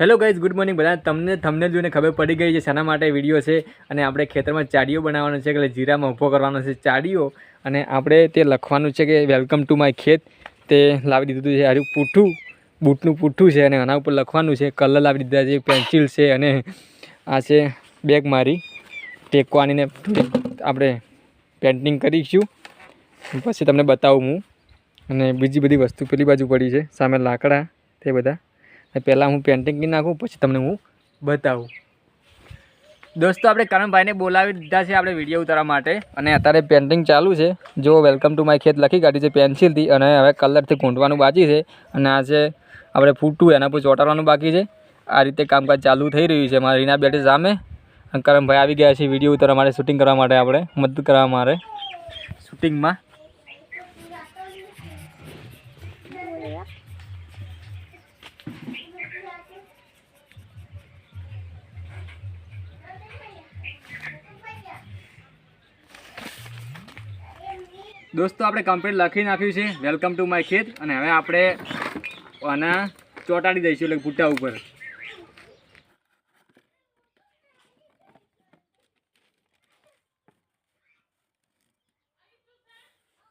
Hello guys good morning બધા. તમને તમને જોઈને ખબર પડી ગઈ છે શાના માટે વીડિયો છે અને આપણે ખેતરમાં ચાડીઓ બનાવવાનો છે, એટલે જીરામાં ઊભો કરવાનો છે ચાડીઓ. અને આપણે તે લખવાનું છે કે વેલકમ ટુ માય ખેત. તે લાવી દીધું છે હારું પૂઠું, બૂટનું પૂઠું છે અને આના ઉપર લખવાનું છે કલર લાવી દીધા છે પેન્સિલ છે અને આ છે બેગ મારી. ટેકવાનીને આપણે પેન્ટિંગ કરીશું. પછી તમને બતાવું હું. અને બીજી બધી વસ્તુ પેલી બાજુ પડી છે, સામે લાકડા, તે બધા. પહેલાં હું પેન્ટિંગ કરી નાખું, પછી તમને હું બતાવું. દોસ્તો, આપણે કરણભાઈને બોલાવી દીધા છે આપણે વીડિયો ઉતારવા માટે. અને અત્યારે પેન્ટિંગ ચાલુ છે. જો વેલકમ ટુ માય ખેત લખી કાઢી છે પેન્સિલથી અને હવે કલરથી ઘૂંટવાનું બાકી છે. અને આ છે આપણે ફૂટું એના પર ચોંટાડવાનું બાકી છે. આ રીતે કામકાજ ચાલુ થઈ રહ્યું છે મારા રીના બેટે સામે. અને કરણભાઈ આવી ગયા છે વીડિયો ઉતારવા માટે શૂટિંગ કરવા માટે આપણે, મદદ કરવા માટે. શૂટિંગમાં દોસ્તો, આપણે કમ્પ્લીટ લખી નાખ્યું છે. વેલકમ ટુ માય ખેત. અને હવે આપણે આના ચોંટાડી દઈશું, એટલે ભૂટા ઉપર.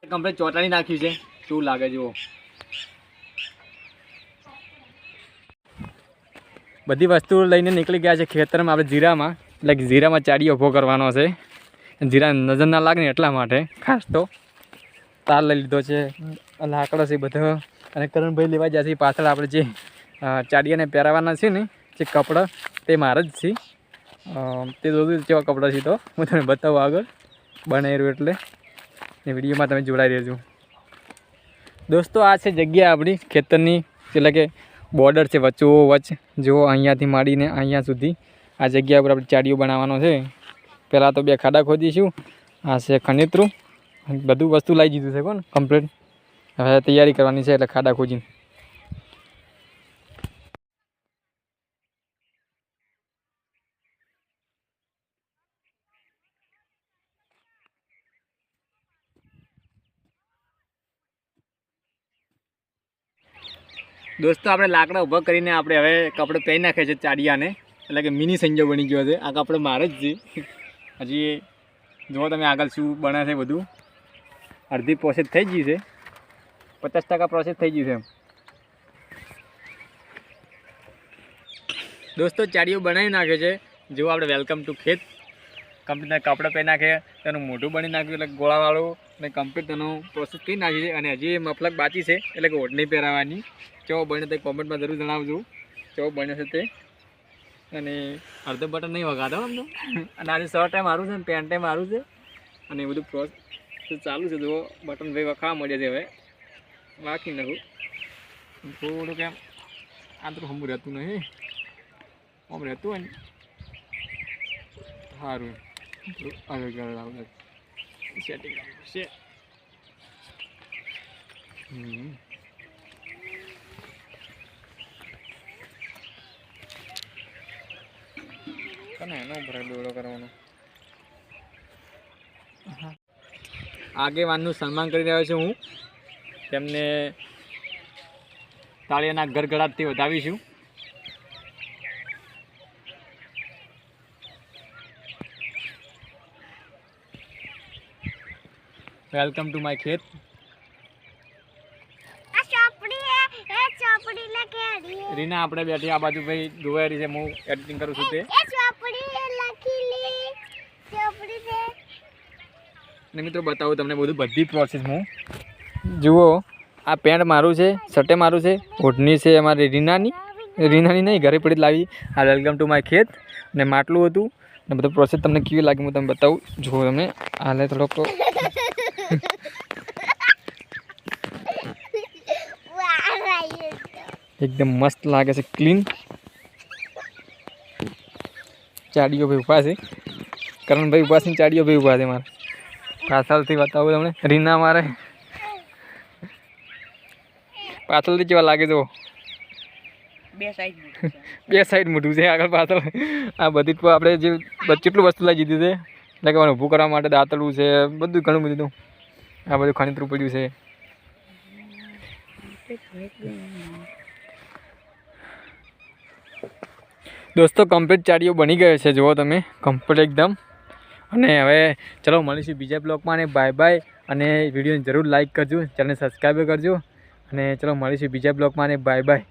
કમ્પ્લીટ ચોંટાડી નાખ્યું છે. શું લાગે જુઓ. બધી વસ્તુઓ લઈને નીકળી ગયા છે ખેતરમાં, આપણે જીરામાં. એટલે જીરામાં ચાડી ઊભો કરવાનો છે. જીરા નજર ના લાગે એટલા માટે. ખાસ તો તાર લઈ લીધો છે લાકડો છે બધો. અને કરણભાઈ લેવા જાય છે પાછળ આપણે જે ચાડિયાને પહેરાવવાના છે ને, જે કપડાં, તે મારા જ છે. તે દોધું કેવા કપડાં છે તો. હું તમને બતાવું આગળ. બનાવી એટલે. એ વિડીયોમાં તમે જોડાઈ રહેજો. દોસ્તો, આ છે જગ્યા આપણી ખેતરની, એટલે કે બોર્ડર છે વચ્ચો વચ્ચ જો અહીંયાથી માંડીને અહીંયા સુધી આ જગ્યા ઉપર આપણે ચાડીઓ બનાવવાનો છે. પહેલાં તો બે ખાડા ખોદીશું. આ છે ખનેતરું. બધું વસ્તુ લાવી દીધું છે કોણ? કમ્પ્લીટ હવે તૈયારી કરવાની છે એટલે ખાડા ખોજીને. દોસ્તો, આપણે લાકડા ઊભા કરીને આપણે હવે કપડે પહેરી નાખે છે ચાડિયાને. એટલે કે મિની સંજો બની ગયો છે. આ કપડે મારે જ છે. હજી જુઓ તમે આગળ શું બને છે બધું. અડધી પ્રોસેસ થઈ ગઈ છે. પચાસ ટકા પ્રોસેસ થઈ ગયું છે એમ. દોસ્તો, ચાડીઓ બનાવી નાખે છે. જેવું આપણે વેલકમ ટુ ખેત. કમ્પ્લીટ કપડાં પહેરી નાખે, તેનું મોઢું બની નાખ્યું, એટલે ગોળાવાળું અને કમ્પ્લીટ તેનું પ્રોસેસ કરી નાખી છે. અને હજી મફલક બાકી છે, એટલે કે ઓઢણી પહેરાવવાની કેવો બને તે કોમેન્ટમાં જરૂર જણાવજો. કેવો બને છે તે. અને અડધો બટન નહીં વગાડો અમને. અને આજે શર્ટ એ મારું છે ને પેન્ટ એ મારું છે. અને એ બધું પ્રોસેસ ચાલુ છે, જુઓ. બટન ભાઈ વખાવા મળ્યા છે હવે. વાંકી નાખું થોડુંક એમ આંતરું તો હમું રહેતું નહીં. આમ રહેતું હોય ને. સારું હવે સેટિંગ છે. હમ. કને એનો ઉપર દોડો કરવાનો? આગેવાનનું સન્માન કરી રહ્યો છું હું. તેમને તાળીયાના ગડગડાટથી વધાવીશું. વેલકમ ટુ માય ખેત. રીના આપણે બેઠી આ બાજુ ભાઈ જોવાયેલી છે હું એડિટિંગ કરું છું તે એ ચોપડી હે લખેલી ચોપડી છે અને મિત્રો બતાવું તમને બધું બધી પ્રોસેસ હું. જુઓ, આ પેન્ટ મારું છે શર્ટે મારું છે ઓઢણી છે અમારી રીનાની. રીનાની નહીં, ઘરે પડી લાવી. આ વેલકમ ટુ માય ખેત. ને માટલું હતું. ને બધું પ્રોસેસ તમને કેવી લાગી હું તમને બતાવું. જુઓ તમે, હાલે થોડોક તો. એકદમ મસ્ત લાગે છે ક્લીન ચાડીઓ ભાઈ ઊભા છે. કરણભાઈ ઊભા છે ચાડીઓ ભાઈ ઊભા છે મારે. પાછળથી બતાવું તમને. રીના મારે. પાછળથી કેવા લાગે જો બે સાઈડ બે સાઈડ મોટું છે આગળ પાછળ. આ બધી આપણે જે કેટલું વસ્તુ લઈ દીધી છે. એટલે કે ઊભું કરવા માટે દાંતળું છે બધું ઘણું બધું આ બધું ખણીતરું પડ્યું છે. દોસ્તો કમ્પ્લીટ ચાડીઓ બની ગયો છે. જુઓ તમે. કમ્પ્લીટ એકદમ. અને હવે ચલો મળીશું બીજા બ્લોગમાં અને બાય બાય અને વિડીયોને જરૂર લાઇક કરજો, ચેનલને સબસ્ક્રાઈબ કરજો. અને ચલો મળીશું બીજા બ્લોગમાં અને બાય બાય